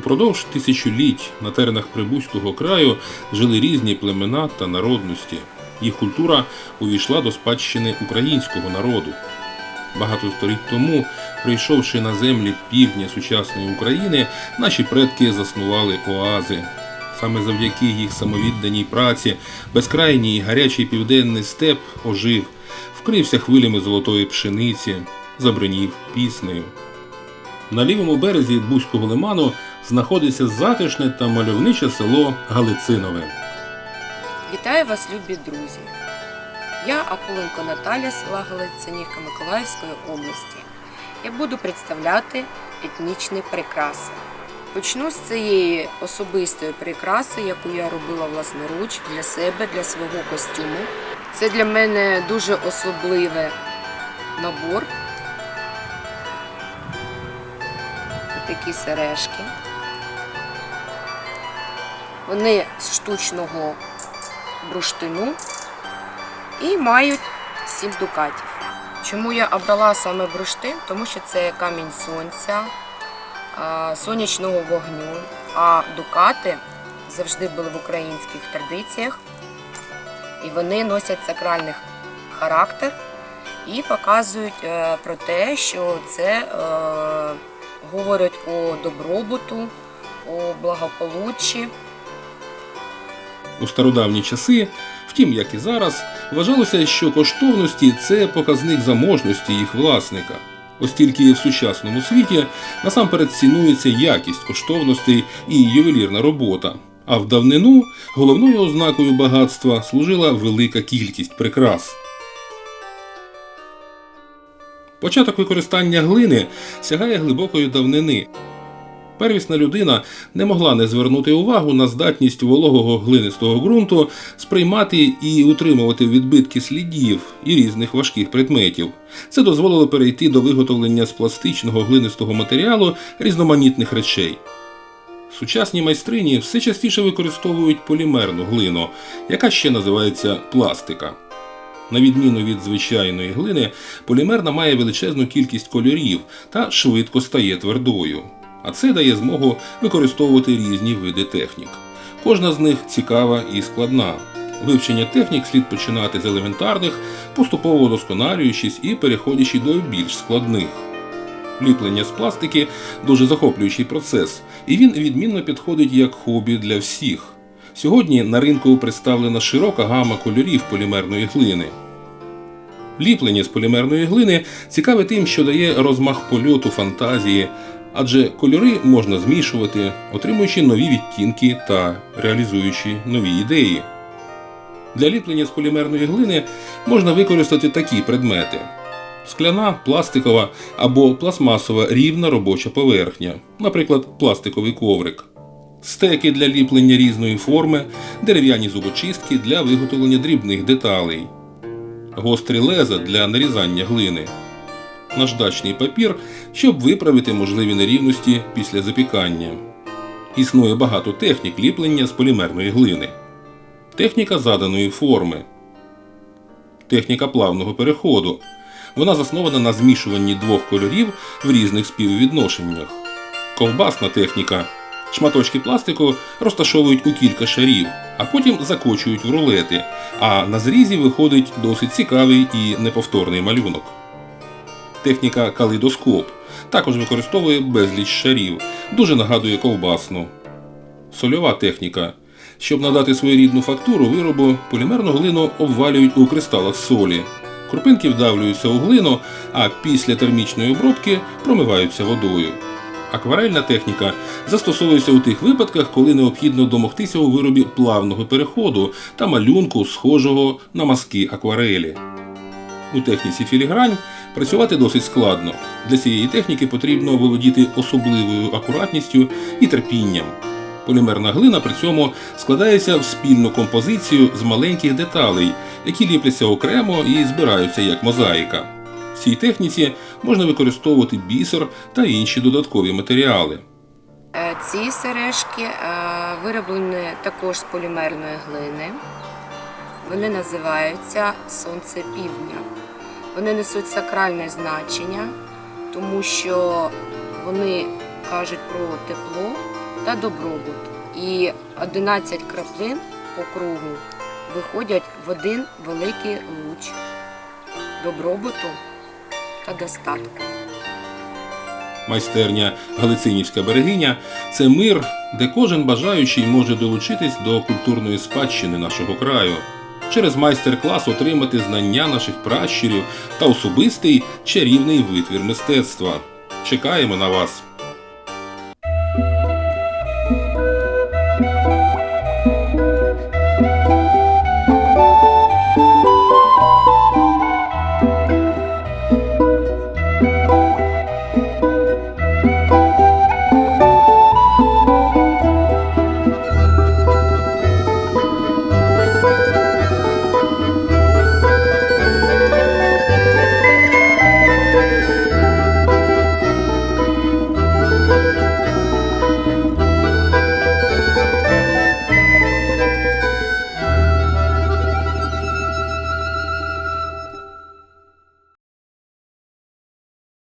Упродовж тисячоліть на теренах Прибузького краю жили різні племена та народності. Їх культура увійшла до спадщини українського народу. Багато століть тому, прийшовши на землі півдня сучасної України, наші предки заснували оази. Саме завдяки їх самовідданій праці безкрайній гарячий південний степ ожив, вкрився хвилями золотої пшениці, забринів піснею. На лівому березі Бузького лиману знаходиться затишне та мальовниче село Галицинове. Вітаю вас, любі друзі! Я Акуленко Наталя, села Галицинівка Миколаївської області. Я буду представляти етнічні прикраси. Почну з цієї особистої прикраси, яку я робила власноруч для себе, для свого костюму. Це для мене дуже особливий набор. Такі сережки. Вони з штучного бурштину і мають 7 дукатів. Чому я обрала саме бурштин? Тому що це камінь сонця, сонячного вогню, а дукати завжди були в українських традиціях, і вони носять сакральний характер і показують е, про те, що це е, говорить о добробуту, о благополуччі. У стародавні часи, втім, як і зараз, вважалося, що коштовності це показник заможності їх власника. Ось тільки в сучасному світі насамперед цінується якість коштовностей і ювелірна робота. А в давнину головною ознакою багатства служила велика кількість прикрас. Початок використання глини сягає глибокої давнини. Первісна людина не могла не звернути увагу на здатність вологого глинистого ґрунту сприймати і утримувати відбитки слідів і різних важких предметів. Це дозволило перейти до виготовлення з пластичного глинистого матеріалу різноманітних речей. Сучасні майстрині все частіше використовують полімерну глину, яка ще називається пластика. На відміну від звичайної глини, полімерна має величезну кількість кольорів та швидко стає твердою. А це дає змогу використовувати різні види технік. Кожна з них цікава і складна. Вивчення технік слід починати з елементарних, поступово удосконалюючись і переходячи до більш складних. Ліплення з пластики дуже захоплюючий процес, і він відмінно підходить як хобі для всіх. Сьогодні на ринку представлена широка гама кольорів полімерної глини. Ліплення з полімерної глини цікаве тим, що дає розмах польоту фантазії, адже кольори можна змішувати, отримуючи нові відтінки та реалізуючи нові ідеї. Для ліплення з полімерної глини можна використати такі предмети: скляна, пластикова або пластмасова рівна робоча поверхня, наприклад, пластиковий коврик. Стеки для ліплення різної форми, дерев'яні зубочистки для виготовлення дрібних деталей, гострі леза для нарізання глини, наждачний папір, щоб виправити можливі нерівності після запікання. Існує багато технік ліплення з полімерної глини. Техніка заданої форми. Техніка плавного переходу. Вона заснована на змішуванні двох кольорів в різних співвідношеннях. Ковбасна техніка. Шматочки пластику розташовують у кілька шарів, а потім закочують в рулети, а на зрізі виходить досить цікавий і неповторний малюнок. Техніка калейдоскоп також використовує безліч шарів, дуже нагадує ковбасну. Сольова техніка. Щоб надати своєрідну фактуру виробу, полімерну глину обвалюють у кристалах солі. Крупинки вдавлюються у глину, а після термічної обробки промиваються водою. Акварельна техніка застосовується у тих випадках, коли необхідно домогтися у виробі плавного переходу та малюнку, схожого на мазки акварелі. У техніці філігрань працювати досить складно. Для цієї техніки потрібно володіти особливою акуратністю і терпінням. Полімерна глина при цьому складається в спільну композицію з маленьких деталей, які ліпляться окремо і збираються як мозаїка. В цій техніці можна використовувати бісер та інші додаткові матеріали. Е, Ці сережки е, вироблені також з полімерної глини. Вони називаються Сонце півдня. Вони несуть сакральне значення, тому що вони кажуть про тепло та добробут. І 11 краплин по кругу виходять в один великий луч добробуту та достатку. Майстерня Галицинівська берегиня це мир, де кожен бажаючий може долучитись до культурної спадщини нашого краю, через майстер-клас отримати знання наших пращурів та особистий чарівний витвір мистецтва. Чекаємо на вас!